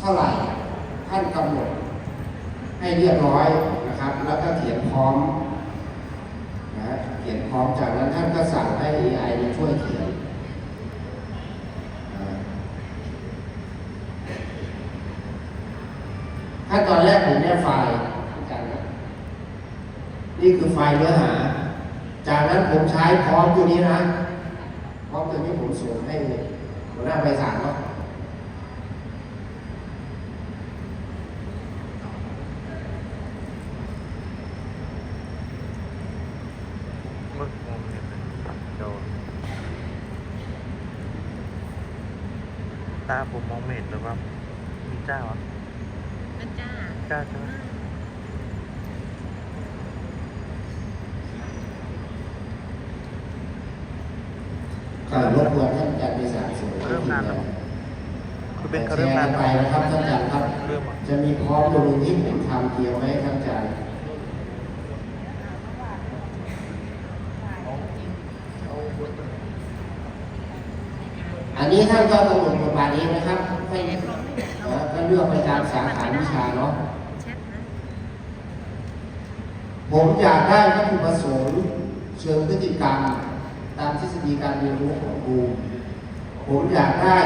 เท่าไหร่ท่านกำหนดให้เรียบร้อยนะครับ แล้วก็เขียนพร้อมนะเขียนพร้อมจากนั้นท่านก็สั่งให้ AI ช่วยเขียนอ่าขั้นตอนแรกผมได้ไฟล์อาจารย์นะนี่คือไฟล์เนื้อหา จากนั้นผมใช้พร้อมตัวนี้นะพร้อมตัวนี้ผมส่งให้หัวหน้าไปสารเนาะ มึกงงเนี่ยโดนตาผมมองไม่เห็นหรือว่ามีเจ้าวะมันจ้าเจ้าใช่ไหมก็รบกวนท่านอาจารย์ไปสารส่งเริ่มนานแล้วคือเป็นเขาแชเริ่มร์นานไปแล้วนะครับท่านอาจารย์ครับเริ่มอะจะมีพร้อมตัวหนึงที่ผมทำเกี่ยวไว้ให้ท่านอาจารย์ อั นนี้ท่านก็กำหนดบทบาทเองนะครับไม่เอ่อก็เลือกไปตามสาขาวิชาเนาะผมอยากได้วัตถุประสงค์เชิงพฤติกรรม ตามทฤษฎีการเรียนรู้ของครูผมอยากได้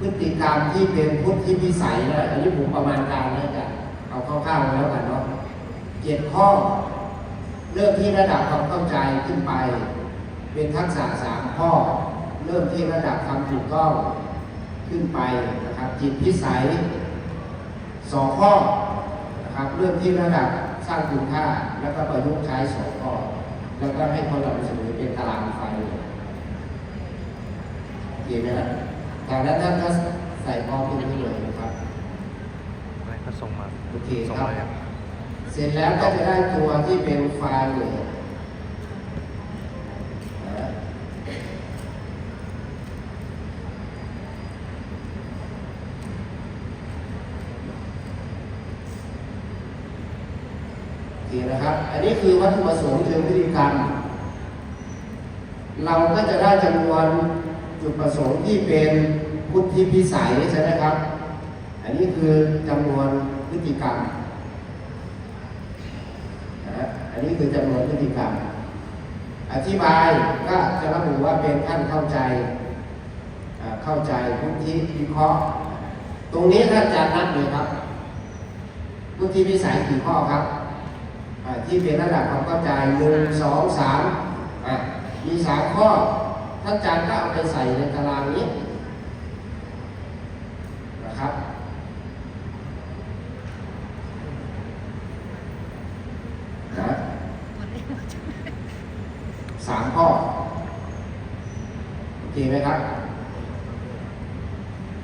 พฤติกรรมที่เป็นพุทธิพิสัยนะอันนี้ผมประมาณการนะจ๊ะเอาคร่าวๆแล้วกันเนาะเจ็ดข้อ เริ่มที่ระดับความเข้าใจขึ้นไป เป็นทักษะสามข้อ เริ่มที่ระดับความถูกต้องขึ้นไปนะครับจิตพิสัยสองข้อนะครับเริ่มที่ระดับสร้างคุณค่า แล้วก็ประยุกต์ใช้สองข้อ แล้วก็ให้คนเราเสนอเป็นตารางไฟเลยโอเคไหมครับจากนั้นท่านก็ใส่พร้อมตรงนี้เลยนะครับอะไรก็ส่งมาโอเคส่งครับมาอย่างเสร็จแล้วก็จะได้ตัวที่เป็นไฟล์เลยนะโอ เคนะครับ อันนี้คือวัตถุประสงค์เชิงพฤติกรรม เราก็จะได้จำนวนจุดประสงค์ที่เป็นพุทธิพิสัยใช่ไหมครับ อันนี้คือจำนวนพฤติกรรมนะอันนี้คือจำนวนพฤติกรรม อธิบายก็จะระบุว่าเป็นท่านเข้าใจ เข้าใจพุทธิวิเคราะห์ ตรงนี้ท่านอาจารย์นับเลยครับพุทธิวิสัยกี่ข้อครับ ที่เป็นระดับความเข้าใจหนึ่งสองสามอะมีสามข้อท่านอาจารย์ก็เอาไปใส่ในตารางนี้นะครับนะคนเล่นสามข้อโอเคไหมครับ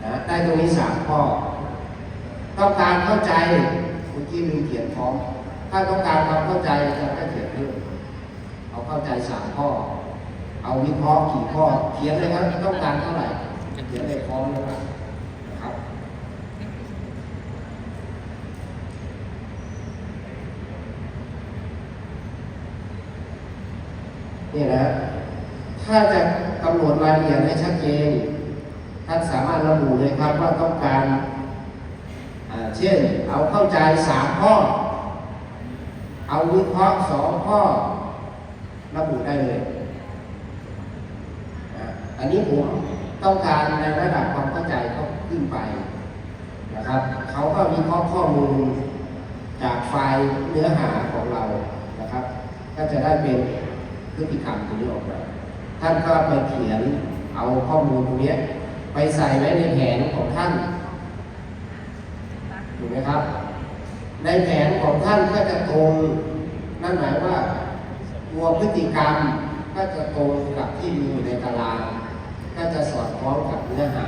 นะได้ตรงนี้สามข้อ ต้องการเข้าใจเมื่อกี้ลืมเขียนพร้อม ถ้าต้องการความเข้าใจอาจารย์ก็เขียนเพิ่มเอาเข้าใจสามข้อ เอาวิเคราะห์กี่ข้อ เขียนเลยครับต้องการเท่าไหร่เขียนเลยพร้อมเลยครับนะครับ นี่นะถ้าจะกำหนดรายละเอียดให้ชัดเจนท่านสามารถระบุเลยครับว่าต้องการ เช่น เอาเข้าใจสามข้อ เอาวิเคราะห์สองข้อระบุได้เลย อันนี้ผมต้องการในระดับความเข้าใจเขาขึ้นไปนะครับ เขาก็วิเคราะห์ข้อมูลจากไฟล์เนื้อหาของเรานะครับ ก็จะได้เป็นพฤติกรรมตรงนี้ออกมาท่านก็ไปเขียนเอาข้อมูลตรงนี้ไปใส่ไว้ในแผนของท่านถูกไหมครับ ในแผนของท่านก็จะตรงนั่นหมายว่าตัวพฤติกรรมก็จะตรงกับที่มีอยู่ในตารางก็จะสอดคล้องกับเนื้อหา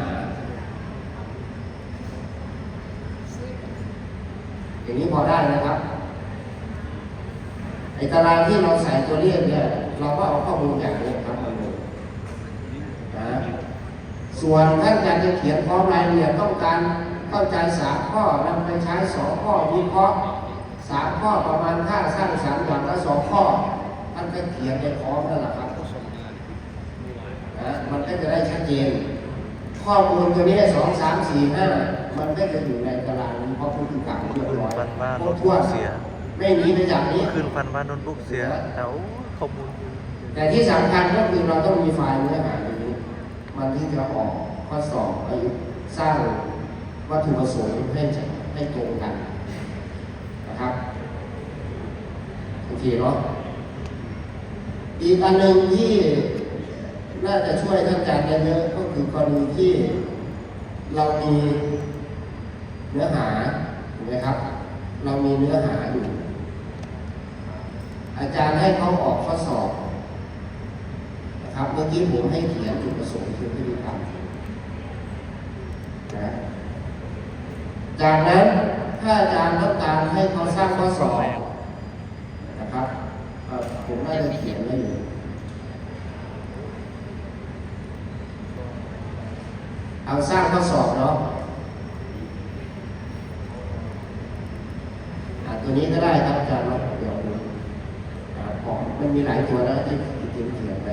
อย่างนี้พอได้นะครับไอ้ตารางที่เราใส่ตัวเลขเนี่ยเราก็เอาข้อมูลอย่างนี้ครับมาลงนะส่วนท่านอาจารย์จะเขียนพร้อมรายละเอียดต้องการ เข้าใจสามข้อนำไปใช้สองข้อวิเคราะห์สามข้อประมาณค่าสร้างสรรค์อย่างละสองข้อท่านก็เขียนในพร้อมนั่นแหละครับนะมันก็จะได้ชัดเจน ข้อมูลตัวนี้สองสามสี่ห้ามันไม่จะอยู่ในตารางนี้เพราะผู้ถือกลางเรียบร้อยฟันบ้านคโน้รตบบุ๊ถ้วกนเสียไม่หนีไปจากนี้คืนฟันบ้านโน้ตบุ๊กเสียแต่โอ้ข้อมูลแต่ที่สำคัญก็คือเราต้องมีไฟล์เนื้อหาอย่างนี้มันที่จะออกข้อสอบไปสร้าง วัตถุประสงค์ให้ให้ตรงกันนะครับโอเคเนาะอีกอันหนึ่งที่น่าจะช่วยท่านอาจารย์ได้เยอะก็คือกรณีที่เรามีเนื้อหาถูกไหมครับ เรามีเนื้อหาอยู่ อาจารย์ให้เขาออกข้อสอบนะครับเมื่อกี้ผมให้เขียนจุดประสงค์คือพฤติกรรมนะ จากนั้นถ้าอาจารย์ต้องการให้เขาสร้างข้อสอบนะครับผมน่าจะเขียนไว้อยู่เอาสร้างข้อสอบเนาะตัวนี้ก็ได้ครับอาจารย์เนาเดี๋ยวดูอ่าของมันมีหลายตัวนะที่ที่เขียนไป